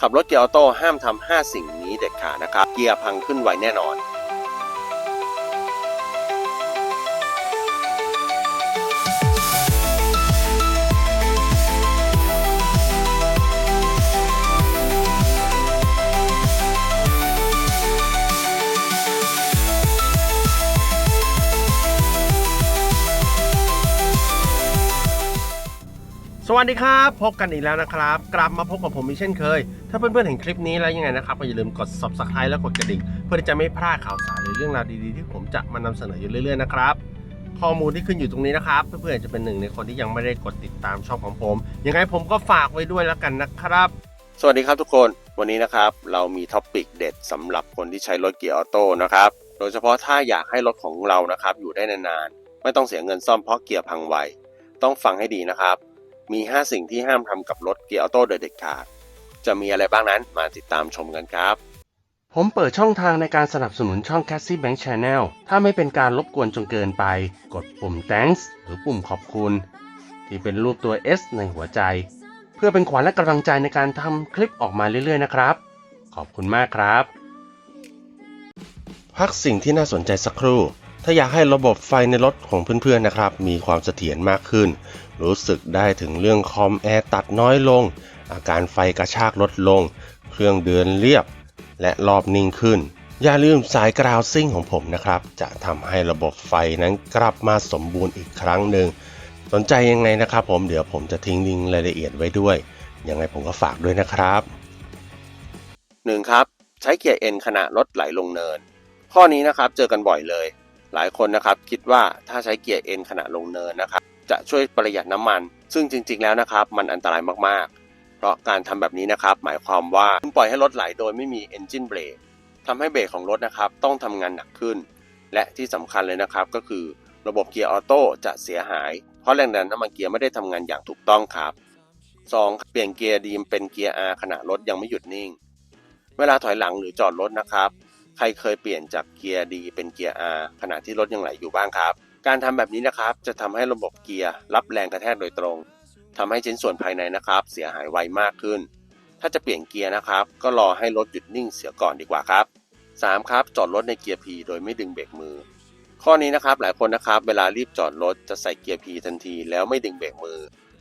ขับรถเกียร์ออโต้ห้ามทำ5สิ่งนี้เด็ดขาดนะครับ เกียร์พังขึ้นไวแน่นอน สวัสดีครับ พบกันอีกแล้วนะครับ กลับมาพบกับผมอีกเช่นเคย ถ้าเพื่อนๆเห็นคลิปนี้แล้วยังไงนะครับก็อย่าลืมกด subscribe และกดกระดิ่ง เพื่อที่จะไม่พลาดข่าวสารหรือเรื่องราวดีๆที่ผมจะมานำเสนออยู่เรื่อยๆนะครับข้อมูลที่ขึ้นอยู่ตรงนี้นะครับ เพื่อนๆจะเป็นหนึ่งในคนที่ยังไม่ได้กดติดตามช่องของผมยังไงผมก็ฝากไว้ด้วยแล้วกันนะครับ สวัสดีครับทุกคนวันนี้นะครับเรามีท็อปิกเด็ดสำหรับคนที่ใช้รถเกียร์ออโต้นะครับโดยเฉพาะถ้าอยากให้รถของเรานะครับอยู่ได้นานๆไม่ต้องเสียเงินซ่อมเพราะเกียร์พังไวต้องฟังให้ดีนะครับ มี 5 สิ่งที่ห้ามทำกับรถเกียร์ออโต้โดยเด็ดขาด จะมีอะไรบ้างนั้นมาติดตามชมกันครับ ผมเปิดช่องทางในการสนับสนุนช่อง Cassie Bank Channel ถ้าไม่เป็นการรบกวนจนเกินไป กดปุ่ม thanks หรือปุ่มขอบคุณ ที่เป็นรูปตัว S ในหัวใจ เพื่อเป็นขวัญและกำลังใจในการทำคลิปออกมาเรื่อยๆนะครับ ขอบคุณมากครับ พักสิ่งที่น่าสนใจสักครู่ ถ้าอยากให้ระบบไฟในรถของเพื่อนๆนะครับ มีความเสถียรมากขึ้น รู้สึกได้ถึงเรื่องคอมแอร์ตัดน้อยลง อาการไฟกระชากลดลง เครื่องเดินเรียบ และรอบนิ่งขึ้น อย่าลืมสายกราวซิ่งของผมนะครับ จะทำให้ระบบไฟนั้นกลับมาสมบูรณ์อีกครั้งหนึ่ง สนใจยังไงนะครับ ผมเดี๋ยวผมจะทิ้งลิงก์รายละเอียดไว้ด้วย ยังไงผมก็ฝากด้วยนะครับ 1. ครับ ใช้เกียร์เอ็นขณะรถไหลลงเนิน ข้อนี้นะครับเจอกันบ่อยเลย หลายคนนะครับคิดว่าถ้าใช้เกียร์เอ็นขณะลงเนินนะครับจะช่วยประหยัดน้ำมัน ซึ่งจริง ๆ แล้วนะครับมันอันตรายมากๆ เพราะการทำแบบนี้นะครับหมายความว่าคุณปล่อยให้รถไหลโดยไม่มี engine brake ทำให้เบรกของรถนะครับต้องทำงานหนักขึ้น และที่สำคัญเลยนะครับก็คือระบบเกียร์ออโต้จะเสียหาย เพราะแรงดันน้ำมันเกียร์ไม่ได้ทำงานอย่างถูกต้องครับ 2. เปลี่ยนเกียร์ดีมเป็นเกียร์ R ขณะรถยังไม่หยุดนิ่ง เวลาถอยหลังหรือจอดรถนะครับ ใครเคยเปลี่ยนจากเกียร์ดีเป็นเกียร์ R ขณะที่รถยังไหลอยู่บ้างครับ การทำแบบนี้นะครับ จะทำให้ระบบเกียร์รับแรงกระแทกโดยตรงทำให้ชิ้นส่วนภายในนะครับ เสียหายไวมากขึ้น ถ้าจะเปลี่ยนเกียร์นะครับ ก็รอให้รถหยุดนิ่งเสียก่อนดีกว่าครับ 3. ครับจอดรถในเกียร์ P โดยไม่ดึงเบรกมือ ข้อนี้นะครับหลายคนนะครับเวลารีบจอดรถจะใส่เกียร์ P ทันที แล้วไม่ดึงเบรกมือ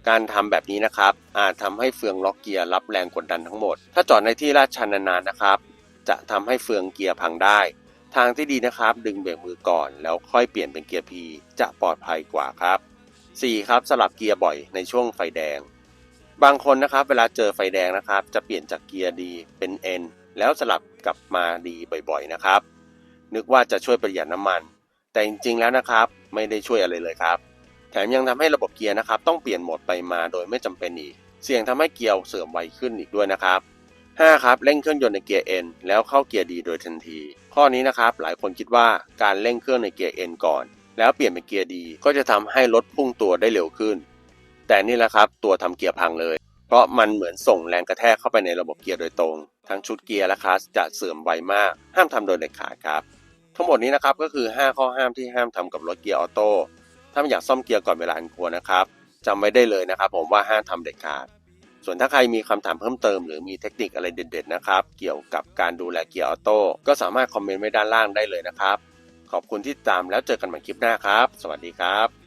การทำแบบนี้นะครับ อาจทำให้เฟืองล็อกเกียร์รับแรงกดดันทั้งหมด ถ้าจอดในที่ลาดชันนานๆนะครับ จะทำให้เฟืองเกียร์พังได้ ทางที่ดีนะครับ ดึงเบรกมือก่อน แล้วค่อยเปลี่ยนเป็นเกียร์ P จะปลอดภัยกว่าครับ 4. ครับสลับเกียร์บ่อยในช่วงไฟแดง บางคนนะครับเวลาเจอไฟแดงนะครับ จะเปลี่ยนจากเกียร์ดีเป็น N แล้วสลับกลับมาดีบ่อยๆนะครับ นึกว่าจะช่วยประหยัดน้ำมัน แต่จริงๆแล้วนะครับไม่ได้ช่วยอะไรเลยครับ แถมยังทำให้ระบบเกียร์นะครับ ต้องเปลี่ยนโหมดไปมาโดยไม่จำเป็นอีก เสี่ยงทำให้เกียร์เสื่อมไวขึ้นอีกด้วยนะครับ 5. ครับเร่งเครื่องยนต์ในเกียร์ N แล้วเข้าเกียร์ดีโดยทันที ข้อนี้นะครับหลายคนคิดว่าการเร่งเครื่องในเกียร์ N ก่อน แล้วเปลี่ยนเป็นเกียร์ดีก็จะทำให้รถพุ่งตัวได้เร็วขึ้น แต่นี่แหละครับตัวทำเกียร์พังเลย เพราะมันเหมือนส่งแรงกระแทกเข้าไปในระบบเกียร์โดยตรง ทั้งชุดเกียร์และคลัสจะเสื่อมไวมาก ห้ามทำโดยเด็ดขาดครับ ทั้งหมดนี้นะครับก็คือ 5 ข้อห้ามที่ห้ามทำกับรถเกียร์ออโต้ถ้าไม่อยากซ่อมเกียร์ก่อนเวลาอันควรนะครับจำไว้ได้เลยนะครับผมว่าห้ามทำเด็ดขาด ส่วนถ้าใครมีคำถามเพิ่มเติมหรือมีเทคนิคอะไรเด็ดๆนะครับ เกี่ยวกับการดูแลเกียร์ออโต้ก็สามารถคอมเมนต์ไว้ด้านล่างได้เลยนะครับ ขอบคุณที่ติดตามแล้วเจอกันใหม่คลิปหน้าครับ สวัสดีครับ